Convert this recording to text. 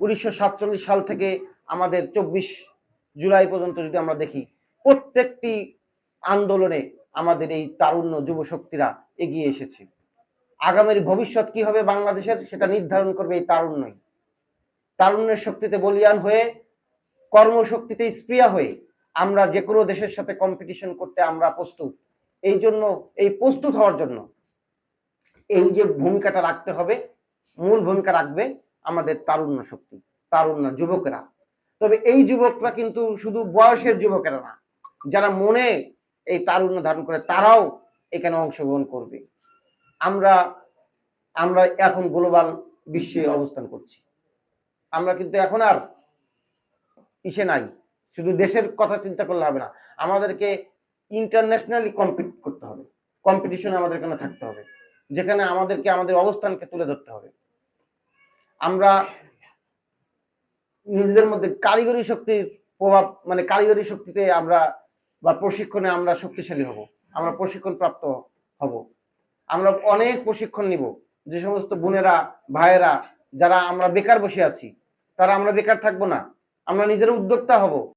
উনিশশো সাতচল্লিশ সাল থেকে আমাদের চব্বিশ জুলাই পর্যন্ত যদি আমরা দেখি, প্রত্যেকটি আন্দোলনে আমাদের এই তারুণ্য যুব শক্তিরা এগিয়ে এসেছে। আগামীর ভবিষ্যৎ কি হবে বাংলাদেশের সেটা নির্ধারণ করবে এই তারুণ্যই। তারুণ্যের শক্তিতে বলিয়ান হয়ে, কর্মশক্তিতে স্প্রিয়া হয়ে আমরা যে কোনো দেশের সাথে কম্পিটিশন করতে আমরা প্রস্তুত। এই জন্য, এই প্রস্তুত হওয়ার জন্য এই যে ভূমিকাটা রাখতে হবে, মূল ভূমিকা রাখবে আমাদের তারুণ্য শক্তি, তারুণ্য যুবকেরা। তবে এই যুবকরা কিন্তু শুধু বয়সের যুবকেরা না, যারা মনে এই তারুণ্য ধারণ করে তারাও এখানে অংশগ্রহণ করবে। আমরা আমরা এখন গ্লোবাল বিশ্বে অবস্থান করছি। আমরা কিন্তু এখন আর ইসে নাই, শুধু দেশের কথা চিন্তা করলে হবে না, আমাদেরকে ইন্টারন্যাশনালি কম্পিট করতে হবে। কম্পিটিশনে আমাদের এখানে থাকতে হবে, যেখানে আমাদেরকে আমাদের অবস্থানকে তুলে ধরতে হবে। আমরা নিজেদের মধ্যে কারিগরি শক্তির প্রভাব মানে কারিগরি শক্তিতে আমরা বা প্রশিক্ষণে আমরা শক্তিশালী হব, আমরা প্রশিক্ষণ প্রাপ্ত হব। আমরা অনেক প্রশিক্ষণ নিব। যে সমস্ত বোনেরা, ভাইয়েরা, যারা আমরা বেকার বসে আছি, তারা আমরা বেকার থাকব না, আমরা নিজেরা উদ্যোক্তা হব।